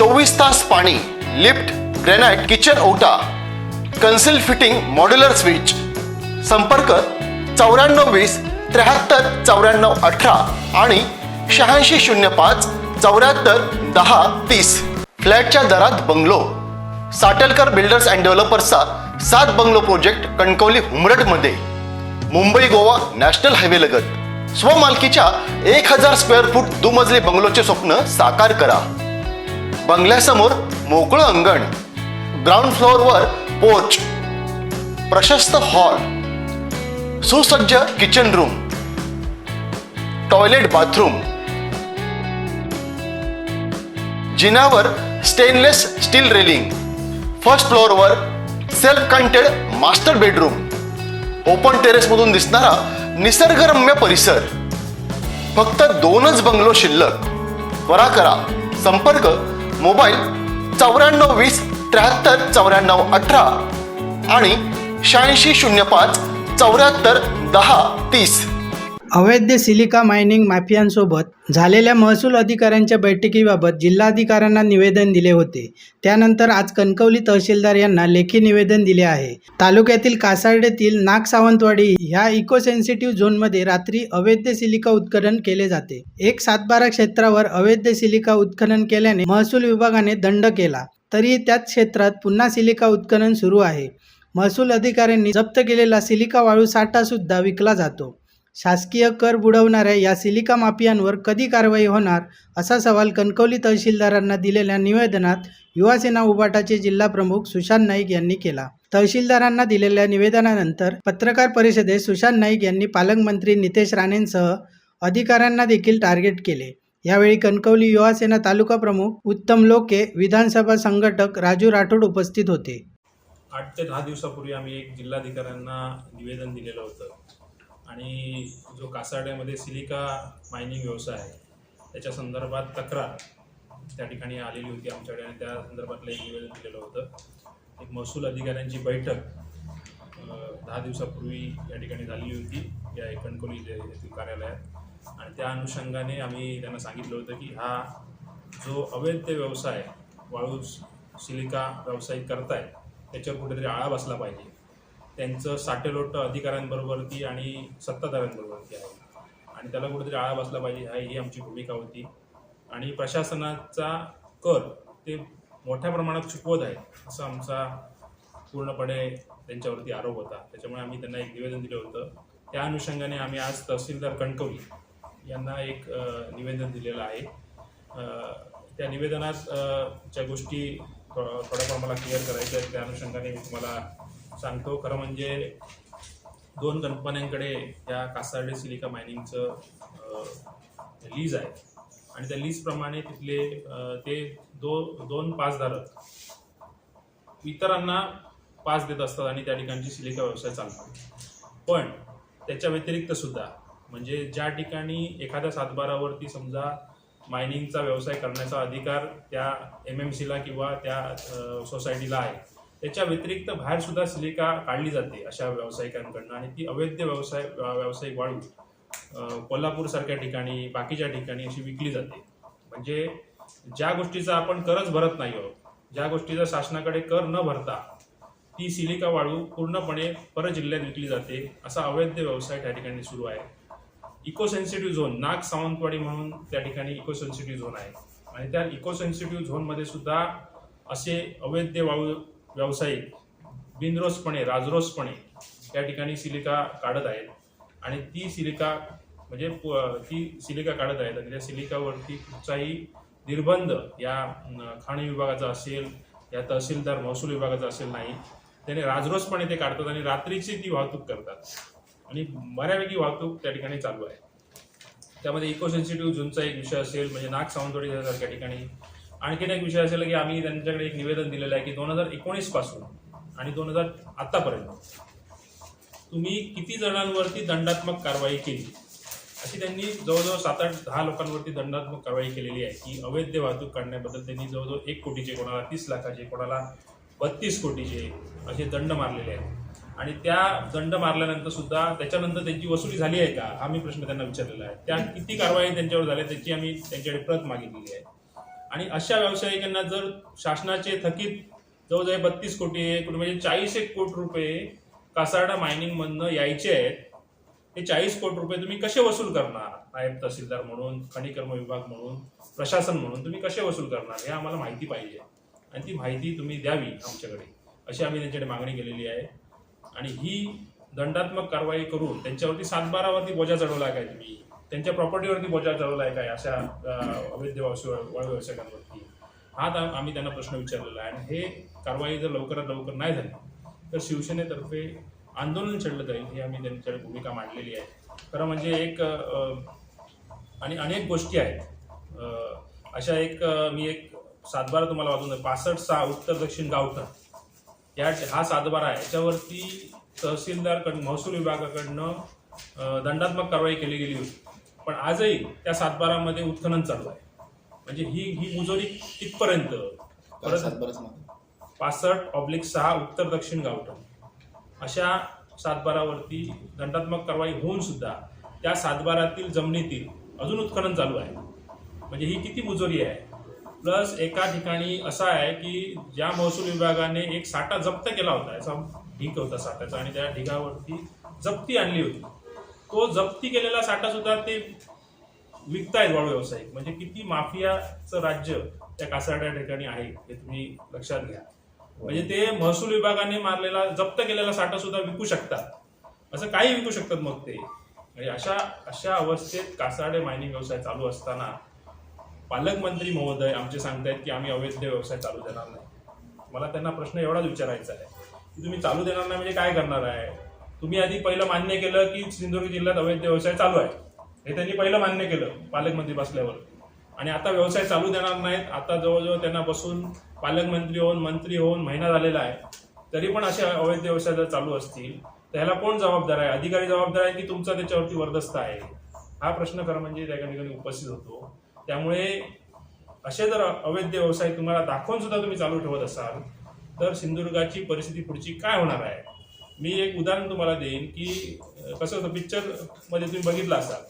चोवीस तास पाणी लिफ्ट ग्रेनाइट किचन ओटा कन्सिल फिटिंग मॉड्युलर स्विच. संपर्क चौऱ्याण्णव वीस त्र्याहत्तर चौऱ्याण्णव अठरा आणि शहाऐंशी शून्य पाच चौऱ्याहत्तर दहा तीस. फ्लॅटच्या दरात बंगलो. साटेलकर बिल्डर्स अँड डेव्हलपर्सचा सात बंगलो प्रोजेक्ट कणकवली हुमरटमध्ये मुंबई गोवा नॅशनल हायवे लगत. स्वमालकीच्या एक हजार स्क्वेअर फूट दुमजली बंगलोचे स्वप्न साकार करा. बंगल्यासमोर मोकळं अंगण ग्राउंड फ्लोअरवर पोर्च प्रशस्त हॉल सुसज्ज किचन रूम टॉयलेट बाथरूम जिनावर stainless steel railing first फ्लोअरवर self contained master bedroom open टेरेसमधून दिसणारा निसर्गरम्य परिसर. फक्त दोनच बंगलो शिल्लक. त्वरा करा. संपर्क मोबाईल चौऱ्याण्णव वीस त्र्याहत्तर चौऱ्याण्णव अठरा आणि शहाऐंशी शून्य पाच चौऱ्याहत्तर दहा तीस. अवैध सिलिका मायनिंग माफियांसोबत झालेल्या महसूल अधिकाऱ्यांच्या बैठकीबाबत जिल्हाधिकाऱ्यांना निवेदन दिले होते. त्यानंतर आज कणकवली तहसीलदार यांना लेखी निवेदन दिले आहे. तालुक्यातील कासार्डेतील नाग सावंतवाडी ह्या इको सेन्सिटिव्ह झोनमध्ये रात्री अवैध सिलिका उत्खनन केले जाते. एक सातबारा क्षेत्रावर अवैध सिलिका उत्खनन केल्याने महसूल विभागाने दंड केला. तरी त्याच क्षेत्रात पुन्हा सिलिका उत्खनन सुरू आहे. महसूल अधिकाऱ्यांनी जप्त केलेला सिलिका वाळू साठा सुद्धा विकला जातो. शासकीय कर बुडवणाऱ्या या सिलिका माफियांवर कधी कारवाई होणार असा सवाल कणकवली तहसीलदारांना दिलेल्या निवेदनात युवासेना उबाटाचे जिल्हा प्रमुख सुशांत नाईक यांनी केला. तहसीलदारांना दिलेल्या निवेदनानंतर पत्रकार परिषदेत सुशांत नाईक यांनी पालकमंत्री नितेश राणेंसह अधिकाऱ्यांना देखील टार्गेट केले. यावेळी कणकवली युवासेना तालुका प्रमुख उत्तम लोके विधानसभा संघटक राजू राठोड उपस्थित होते. आठ ते दहा दिवसापूर्वी आम्ही एक जिल्हाधिकाऱ्यांना निवेदन दिलेलं होतं. आणि जो कासारड्यामध्ये सिलिका मायनिंग व्यवसाय आहे त्याच्या संदर्भात तक्रार त्या ठिकाणी आलेली होती आमच्याकडे आणि त्या संदर्भातलं एक निवेदन दिलेलं होतं. एक महसूल अधिकाऱ्यांची बैठक दहा दिवसापूर्वी या ठिकाणी झालेली होती या एकणकोली येथील कार्यालयात. आणि त्या अनुषंगाने आम्ही त्यांना सांगितलं होतं की हा जो अवैध व्यवसाय वाळू सिलिका व्यावसायिक करतायत त्याच्यावर कुठेतरी आळा बसला पाहिजे. त्यांचं साटेलोट अधिकाऱ्यांबरोबरती आणि सत्ताधाऱ्यांबरोबरती आहे. आणि त्याला कुठेतरी आळा बसला पाहिजे हा ही आमची भूमिका होती. आणि प्रशासनाचा कर ते मोठ्या प्रमाणात चुकवत आहे असं आमचा पूर्णपणे त्यांच्यावरती आरोप होता. त्याच्यामुळे आम्ही त्यांना एक निवेदन दिलं होतं. त्या अनुषंगाने आम्ही आज तहसीलदार कणकवली यांना एक निवेदन दिलेलं आहे. त्या निवेदनात ज्या गोष्टी थोड्याफार मला क्लिअर करायच्या आहेत त्या अनुषंगाने मी तुम्हाला सांगतो खरं म्हणजे दोन कंपन्यांकडे त्या कासार्डे सिलिका मायनिंगचं लीज आहे. आणि त्या लीजप्रमाणे तिथले ते दो दोन पासधारक इतरांना पास देत असतात आणि त्या ठिकाणची सिलिका व्यवसाय चालतो. पण त्याच्या व्यतिरिक्त सुद्धा म्हणजे ज्या ठिकाणी एखाद्या सातबारावरती समजा मायनिंगचा व्यवसाय करण्याचा अधिकार त्या एम एम सीला किंवा त्या सोसायटीला आहे त्याच्या व्यतिरिक्त बाहेर सुद्धा सिलिका काढली जाते अशा व्यावसायिकांकडनं आणि ती अवैध व्यवसाय व्यावसायिक वाळू कोल्हापूरसारख्या ठिकाणी बाकीच्या ठिकाणी अशी विकली जाते. म्हणजे ज्या गोष्टीचा आपण करच भरत नाही आहोत ज्या गोष्टीचा शासनाकडे कर न भरता ती सिलिका वाळू पूर्णपणे परजिल्ह्यात विकली जाते असा अवैध व्यवसाय त्या ठिकाणी सुरू आहे. इको सेन्सिटिव्ह झोन नाग सावंतवाडी म्हणून त्या ठिकाणी इको सेन्सिटिव्ह झोन आहे. आणि त्या इको सेन्सिटिव्ह झोनमध्ये सुद्धा असे अवैध वाळू व्यावसायिक बिनरोसपणे राजरोसपणे त्या ठिकाणी सिलिका काढत आहेत. आणि ती सिलिका म्हणजे प- ती सिलिका काढत आहेत आणि त्या सिलिकावरती कुठचाही निर्बंध या खाणी विभागाचा असेल या तहसीलदार महसूल विभागाचा असेल नाही. त्याने राजरोसपणे ते काढतात आणि रात्रीची ती वाहतूक करतात. आणि बऱ्यापैकी वाहतूक त्या ठिकाणी चालू आहे. त्यामध्ये इको सेन्सिटिव्ह झोनचा एक विषय असेल म्हणजे नाग सावंतवाडी सारख्या ठिकाणी आणखीन एक विषय असेल की आम्ही त्यांच्याकडे एक निवेदन दिलेलं आहे की दोन हजार एकोणीसपासून आणि दोन हजार आतापर्यंत तुम्ही किती जणांवरती दंडात्मक कारवाई केली? अशी त्यांनी जवळजवळ सात आठ दहा लोकांवरती दंडात्मक कारवाई केलेली आहे. की अवैध वाहतूक काढण्याबद्दल त्यांनी जवळजवळ एक कोटीचे कोणाला तीस लाखाचे कोणाला बत्तीस कोटीचे असे दंड मारलेले आहेत. आणि त्या दंड मारल्यानंतर सुद्धा त्याच्यानंतर त्यांची वसुली झाली आहे का? हा मी प्रश्न त्यांना विचारलेला आहे. त्या किती कारवाई त्यांच्यावर झाल्या त्याची आम्ही त्यांच्याकडे प्रत मागितलेली आहे. आणि अशा व्यावसायिकांना जर शासनाचे थकीत जवळजवळ बत्तीस कोटी एक म्हणजे चाळीस एक कोटी रुपये कासारडा मायनिंगमधनं यायचे आहेत हे चाळीस कोटी रुपये तुम्ही कसे वसूल करणार? नायब तहसीलदार म्हणून खनिकर्म विभाग म्हणून प्रशासन म्हणून तुम्ही कसे वसूल करणार? हे आम्हाला माहिती पाहिजे. आणि ती माहिती तुम्ही द्यावी आमच्याकडे. अशी आम्ही त्यांच्याकडे मागणी केलेली आहे. आणि ही दंडात्मक कारवाई करून त्यांच्यावरती सातबारावरती बोजा चढवला काय तुम्ही त्यांच्या प्रॉपर्टीवरती बोजा चालवला आहे काय अशा अवैध व्यवसाय हा आम्ही त्यांना प्रश्न विचारलेला आहे. आणि हे कारवाई जर लवकरात लवकर नाही झाली तर शिवसेनेतर्फे आंदोलन छेडलं जाईल ही आम्ही त्यांच्याकडे भूमिका मांडलेली आहे. खरं म्हणजे एक आणि अनेक गोष्टी आहेत. अशा एक मी एक सातबारा तुम्हाला वाचून पासष्ट सहा उत्तर दक्षिण गावठा या हा सातबारा आहे. याच्यावरती तहसीलदारकडून महसूल विभागाकडनं दंडात्मक कारवाई केली गेली होती. पण आजही त्या सातबारामध्ये उत्खनन चालू आहे. म्हणजे ही ही मुजोरी कितपर्यंत? परत पासष्ट ऑब्लिक सहा उत्तर दक्षिण गावठण. अशा सातबारावरती दंडात्मक कारवाई होऊन सुद्धा त्या सातबारातील जमिनीतील अजून उत्खनन चालू आहे. म्हणजे ही किती मुजोरी आहे? प्लस एका ठिकाणी असं आहे की ज्या महसूल विभागाने एक साठा जप्त केला होता याचा ढीक होता साठाचा आणि त्या ढिगावरती जप्ती आणली होती. तो जप्ती केलेला साठा सुद्धा ते विकतायत वाळू व्यावसायिक. म्हणजे किती माफियाचं राज्य त्या कासारड्या ठिकाणी आहे हे तुम्ही लक्षात घ्या. म्हणजे ते महसूल विभागाने मारलेला जप्त केलेला साठा सुद्धा विकू शकतात. असं काही विकू शकतात मग ते. म्हणजे अशा अशा अवस्थेत कासारडे मायनिंग व्यवसाय चालू असताना पालकमंत्री महोदय आमचे सांगतायत की आम्ही अवैध व्यवसाय चालू देणार नाही. मला त्यांना प्रश्न एवढाच विचारायचा आहे की तुम्ही चालू देणार नाही म्हणजे काय करणार आहे? तुम्ही आधी पहिलं मान्य केलं की सिंधुदुर्ग जिल्ह्यात अवैध व्यवसाय चालू आहे. हे त्यांनी पहिलं मान्य केलं पालकमंत्री बसल्यावर. आणि आता व्यवसाय चालू देणार नाहीत. आता जवळजवळ त्यांना बसून पालकमंत्री होऊन मंत्री होऊन महिना झालेला आहे. तरी पण असे अवैध व्यवसाय जर चालू असतील तर ह्याला कोण जबाबदार आहे? अधिकारी जबाबदार आहे की तुमचा त्याच्यावरती वर्दस्त आहे? हा प्रश्न खरं म्हणजे त्या ठिकाणी उपस्थित होतो. त्यामुळे असे जर अवैध व्यवसाय तुम्हाला दाखवून सुद्धा तुम्ही चालू ठेवत असाल तर सिंधुदुर्गाची परिस्थिती पुढची काय होणार आहे? मी एक उदाहरण तुम्हाला देईन की कसं होतं पिक्चरमध्ये तुम्ही बघितलं असाल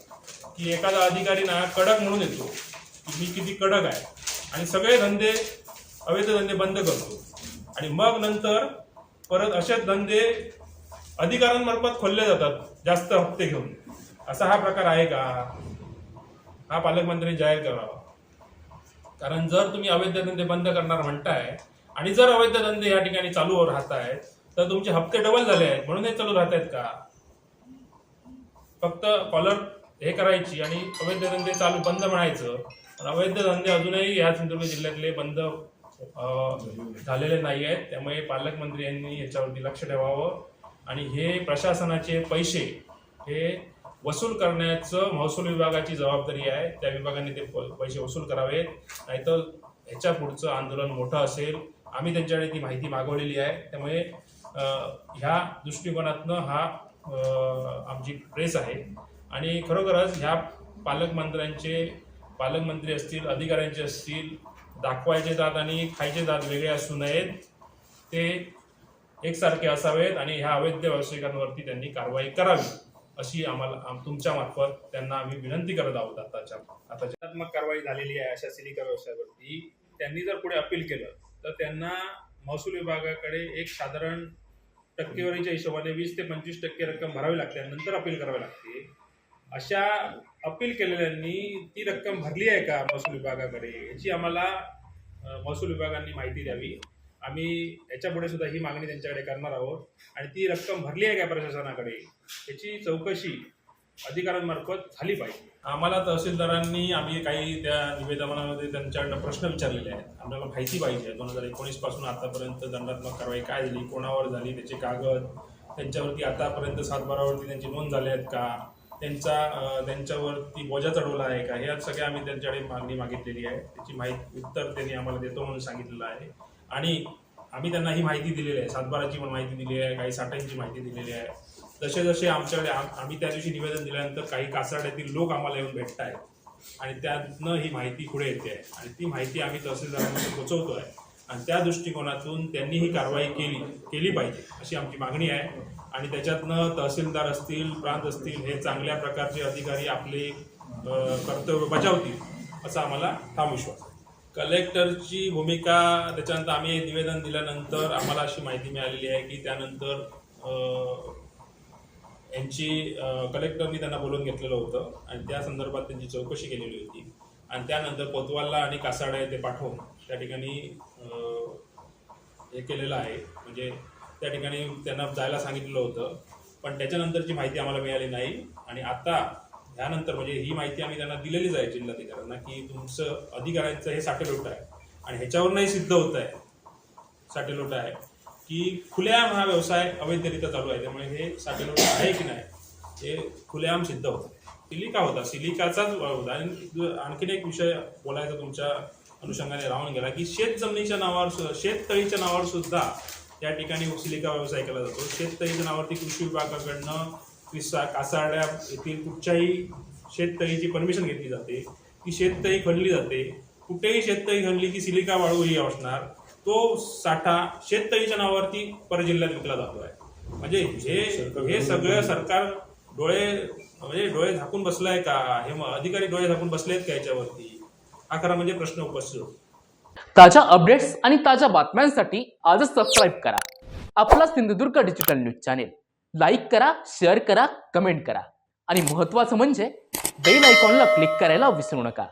की एखादा अधिकारी ना कडक म्हणून येतो. की मी किती कडक आहे. आणि सगळे धंदे अवैध धंदे बंद करतो. आणि मग नंतर परत असेच धंदे अधिकाऱ्यांमार्फत खोलले जातात जास्त हप्ते घेऊन. असा हा प्रकार आहे का? हा पालकमंत्री जाहीर करावा. कारण जर तुम्ही अवैध धंदे बंद करणार म्हणताय आणि जर अवैध धंदे या ठिकाणी चालू राहत आहेत तर तुमचे हप्ते डबल झाले आहेत. म्हणून हे चालू राहत आहेत का? फक्त कॉलर हे करायची आणि अवैध धंदे चालू बंद म्हणायचं. पण अवैध धंदे अजूनही ह्या सिंधुदुर्ग जिल्ह्यातले बंद झालेले नाही आहेत. त्यामुळे पालकमंत्री यांनी याच्यावरती लक्ष ठेवावं. आणि हे प्रशासनाचे पैसे हे वसूल करण्याचं महसूल विभागाची जबाबदारी आहे. त्या विभागाने ते पैसे वसूल करावेत. नाहीतर ह्याच्या पुढचं आंदोलन मोठं असेल. आम्ही त्यांच्याकडे ती माहिती मागवलेली आहे. त्यामुळे ह्या दृष्टिकोनातनं हा आमची प्रेस आहे. आणि खरोखरच ह्या पालकमंत्र्यांचे पालकमंत्री असतील अधिकाऱ्यांचे असतील दाखवायचे दात आणि खायचे दात वेगळे असू नयेत ते एकसारखे असावेत आणि ह्या अवैध व्यावसायिकांवरती त्यांनी कारवाई करावी अशी आम्हाला आम- तुमच्या मार्फत त्यांना आम्ही विनंती करत आहोत आताच्या आता जनात्मक कारवाई झालेली आहे अशा सिलिका व्यवसायावरती. त्यांनी जर पुढे अपील केलं तर त्यांना महसूल विभागाकडे एक साधारण टक्केवारीच्या हिशोबाने वीस ते पंचवीस टक्के रक्कम भरावी लागते नंतर अपील करावी लागते. अशा अपील केलेल्यांनी ती रक्कम भरली आहे का महसूल विभागाकडे? याची आम्हाला महसूल विभागांनी माहिती द्यावी. आम्ही याच्यापुढे सुद्धा ही मागणी त्यांच्याकडे करणार आहोत. आणि ती रक्कम भरली आहे का प्रशासनाकडे? याची चौकशी अधिकाऱ्यांमार्फत झाली पाहिजे. आम्हाला तहसीलदारांनी आम्ही काही त्या निवेदनामध्ये त्यांच्याकडनं प्रश्न विचारलेले आहेत. आम्हाला माहिती पाहिजे. दोन हजार एकोणीसपासून आतापर्यंत दंडात्मक कारवाई काय झाली कोणावर झाली त्याचे कागद त्यांच्यावरती आतापर्यंत सातबारावरती त्यांची नोंद झाली आहेत का? त्यांचा त्यांच्यावरती बोजा चढवला आहे का? ह्या सगळ्या आम्ही त्यांच्याकडे मागणी मागितलेली आहे. त्याची माहिती उत्तर त्यांनी आम्हाला देतो म्हणून सांगितलेलं आहे. आणि आम्ही त्यांना ही माहिती दिलेली आहे. सातबाराची पण माहिती दिली आहे. काही साठ्यांची माहिती दिलेली आहे. जसे जसे आमच्याकडे आम्ही त्या दिवशी निवेदन दिल्यानंतर काही कासाड्यातील लोक आम्हाला येऊन भेटत आहेत आणि त्यातनं ही माहिती पुढे येते. आहे आणि ती माहिती आम्ही तहसीलदारांमध्ये पोहोचवतो आहे आणि त्या दृष्टिकोनातून त्यांनी ही कारवाई केली केली पाहिजे अशी आमची मागणी आहे. आणि त्याच्यातनं तहसीलदार असतील प्रांत असतील हे चांगल्या प्रकारचे अधिकारी आपले कर्तव्य बजावतील असा आम्हाला ठाम विश्वास आहे. कलेक्टरची भूमिका त्याच्यानंतर आम्ही निवेदन दिल्यानंतर आम्हाला अशी माहिती मिळालेली आहे की त्यानंतर यांची कलेक्टरनी त्यांना बोलवून घेतलेलं होतं आणि त्या संदर्भात त्यांची चौकशी केलेली होती. आणि त्यानंतर कोतवालला आणि कासाडा येथे पाठवून त्या ठिकाणी हे केलेलं आहे. म्हणजे त्या ठिकाणी त्यांना जायला सांगितलेलं होतं. पण त्याच्यानंतरची माहिती आम्हाला मिळाली नाही. आणि आता ह्यानंतर म्हणजे ही माहिती आम्ही त्यांना दिलेलीच आहे जिल्हाधिकाऱ्यांना की तुमचं अधिकाऱ्यांचं हे साठेलोट आहे. आणि ह्याच्यावरनंही सिद्ध होत आहे. साठेलोट आहे. की खुलेआम हा व्यवसाय अवैधरित्या चालू आहे. त्यामुळे हे साठेलोट आहे की नाही हे खुलेआम सिद्ध होते सिलिका होता. सिलिकाचाच होता. आणि आणखीन एक विषय बोलायचा तुमच्या अनुषंगाने राहून गेला की शेत जमिनीच्या नावावर सुद्धा शेततळीच्या नावावर सुद्धा या ठिकाणी सिलिका व्यवसाय केला जातो. शेततळीच्या नावावरती कृषी विभागाकडनं किस्सा कासाड्या येथील कुठच्याही शेततळीची परमिशन घेतली जाते. ती शेततळी खणली जाते. कुठेही शेततळी खणली की सिलिका वाळू ही असणार. तो साठा शेततळीच्या नावावरती परजिल्ह्यात विकला जातो आहे म्हणजे हे हे सगळं सरकार डोळे म्हणजे डोळे झाकून बसलाय का? हे अधिकारी डोळे झाकून बसलेत का याच्यावरती? हा खरा म्हणजे प्रश्न उपस्थित होतो. ताज्या अपडेट्स आणि ताज्या बातम्यांसाठी आजच सबस्क्राईब करा. आपला Sindhudurg digital news channel like करा शेअर करा कमेंट करा. आणि महत्त्वाचं म्हणजे बेल आयकॉनला क्लिक करायला विसरू नका.